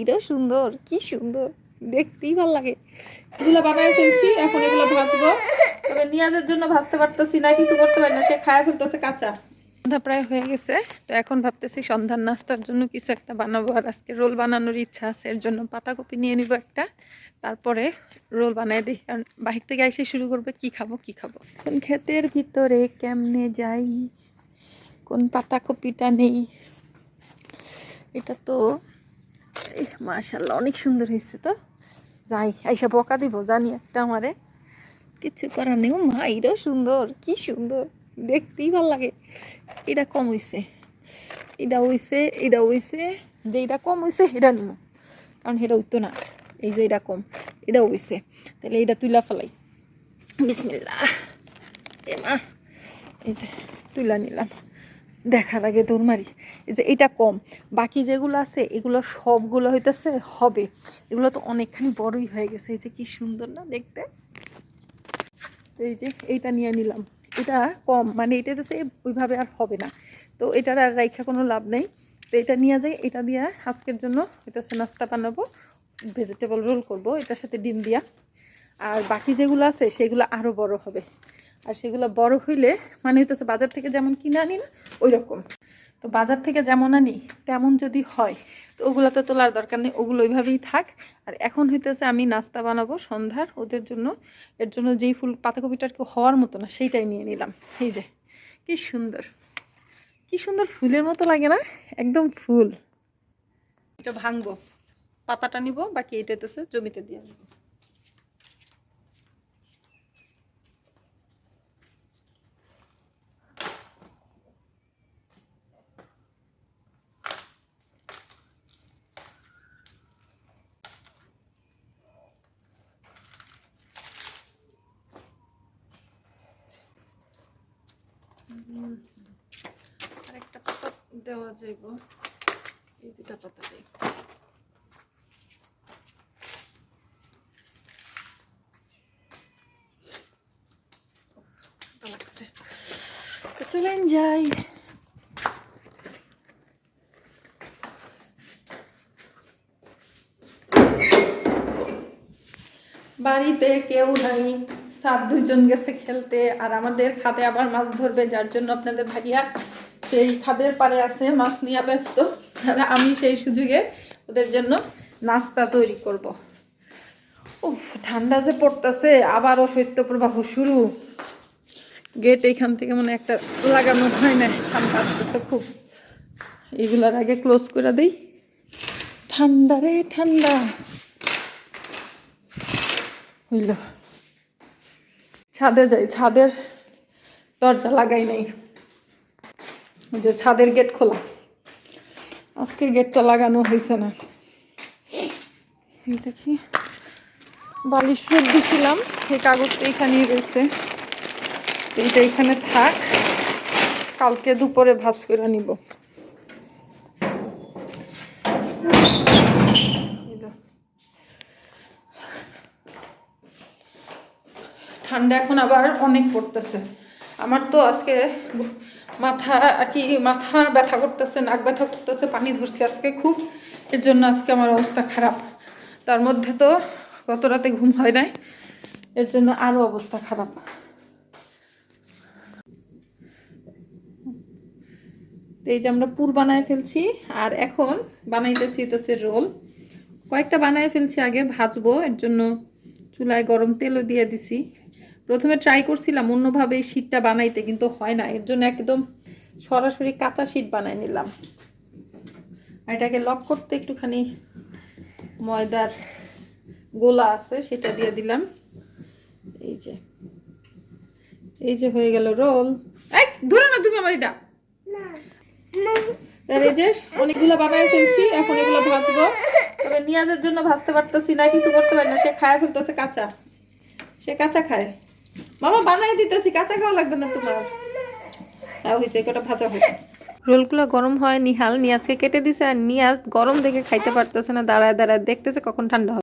এটাও সুন্দর কি সুন্দর। দেখতেই ভালো লাগে। এগুলো বানায় ফেলছি এখন এগুলো ভাজবো। তবে নিয়াজের জন্য ভাজতে পারতেছি না কিছু করতে পারি না সে খায়া ফেলতেছে কাঁচা। সন্ধ্যা প্রায় হয়ে গেছে তো এখন ভাবতেছি সন্ধ্যার নাস্তার জন্য কিছু একটা বানাবো আর আজকে রোল বানানোর ইচ্ছা আছে এর জন্য পাতাকপি নিয়ে নিব একটা। তারপরে রোল বানাই দিই কারণ বাহির থেকে এসে শুরু করবে কি খাব কি খাব। কোন ক্ষেতের ভিতরে কেমনে যাই কোন পাতাকপিটা নেই এটা তো মাশাল্লাহ অনেক সুন্দর হয়েছে তো? যাই, আইসা বকা দিব, জানি একটা আমারে। কিছু করার নেই মা এটাও সুন্দর, কি সুন্দর, দেখতেই ভালো লাগে। এটা কম হইছে। এটা হইছে এটা হইছে, যে এটা কম হইছে, এটা নিব কারণ এটা উঠতো না, এই যে এটা কম এটা হইছে। তাহলে এটা তুইলা ফেলাই। বিসমিল্লা এ মা, এই যে, তুইলা নিলাম। দেখার আগে দৌড় মারি যে এটা কম। বাকি যেগুলো আছে, এগুলো সবগুলো হইতেছে হবে। এগুলো তো অনেকখানি বড়ই হয়ে গেছে। এই যে কি সুন্দর না দেখতে? এই যে এইটা নিয়ে নিলাম। এটা কম মানে এটা হচ্ছে ওইভাবে আর হবে না। তো এটার আর রাইখা কোনো লাভ নেই। তো এটা নিয়ে যাই, এটা দিয়ে আজকের জন্য এটা নাস্তা বানাবো ভেজিটেবল রোল করব, এটার সাথে ডিম দিয়া। আর বাকি যেগুলো আছে, সেগুলো আরও বড় হবে। আর সেগুলো বড় হইলে মানে হইতেছে বাজার থেকে যেমন কিনে আনি না ওই রকম তো বাজার থেকে যেমন আনি, তেমন যদি হয়, তো ওগুলো তো তোলার দরকার নেই, ওগুলো ওইভাবেই থাক। আর এখন হইতেছে আমি নাস্তা বানাবো সন্ধ্যার, ওদের জন্য। এর জন্য যেই ফুল পাতাকপিটার কেউ হওয়ার মতো না, সেইটাই নিয়ে নিলাম। এই যে, কি সুন্দর। কি সুন্দর ফুলের মতো লাগে না, একদম ফুল। এটা ভাঙবো, পাতাটা নিব, বাকি এটা জমিতে দিয়ে নেব আরেকটা পাতা দেওয়া যাইব। এই দুটা পাতা দেই। চলেন যাই। বাড়িতে কেউ নাই। সাত দুজন গেছে খেলতে, আর আমাদের খাদে আবার মাছ ধরবে, যার জন্য আপনাদের ভাইয়া সেই খাদের পাড়ে আছে, মাছ নিয়ে ব্যস্ত। আর আমি সেই সুযোগে ওদের জন্য নাস্তা তৈরি করব। ও ঠান্ডা যে পড়তেছে, আবারও শৈত্যপ্রবাহ শুরু। গেট এইখান থেকে মনে একটা লাগানো হয় না ঠান্ডা আসতেছে খুব। এগুলার আগে ক্লোজ করে দিই। ঠান্ডা রে, ঠান্ডা। হইল। ছাদে যাই, ছাদের দরজা লাগাই নাই। যে ছাদের গেট খোলা। আজকে গেটটা লাগানো হয়েছে না। দেখি বালিশ রোদ দিছিলাম, সেই কাগজটা এখানেই রয়েছে। এইটা এখানে থাক, কালকে দুপুরে ভাজ করে নিব এই লো। ঠান্ডা এখন আবার অনেক পড়তেছে। আমার তো আজকে মাথা আর কি, মাথা ব্যথা করতেছে, নাক ব্যথা করতেছে, পানি ধরছে আজকে খুব। এর জন্য আজকে আমার অবস্থা খারাপ। তার মধ্যে তো গত রাতে ঘুম হয় নাই। এর জন্য আরও অবস্থা খারাপ। এই যে আমরা পুর বানায় ফেলছি, আর এখন বানাইতেছি হচ্ছে রোল। কয়েকটা বানায় ফেলছি আগে, ভাজবো। এর জন্য চুলায় গরম তেলও দিয়ে দিছি। প্রথমে ট্রাই করছিলাম অন্যভাবে এই শীতটা বানাইতে কিন্তু হয় না। এর জন্য একদম সরাসরি কাঁচা শীত বানাই নিলাম। আর এটাকে লক করতে একটুখানি ময়দার গোলা আছে সেটা দিয়ে দিলাম। এই যে এই যে হয়ে গেল রোল এক ধরে না তুমি আমার এটা। এই যে অনেকগুলো বানায় ফেলছি এখন এগুলো ভাজবো। তবে নিয়াজের জন্য ভাজতে পারতেছি না কিছু করতে পারি না। সে খায় ফেলতেছে কাঁচা। সে কাঁচা খায়। মামা বানাই দিতেছি, কাঁচা খাওয়া লাগবে না তোমার। তাও হয়েছে কটা ভাজা হয়েছে রোলগুলো গরম হয়, নিহাল, নিয়াজকে কেটে দিছে, আর নিয়াজ গরম দেখে খাইতে পারতেছে না, দাঁড়ায় দাঁড়ায় দেখতেছে কখন ঠান্ডা হবে।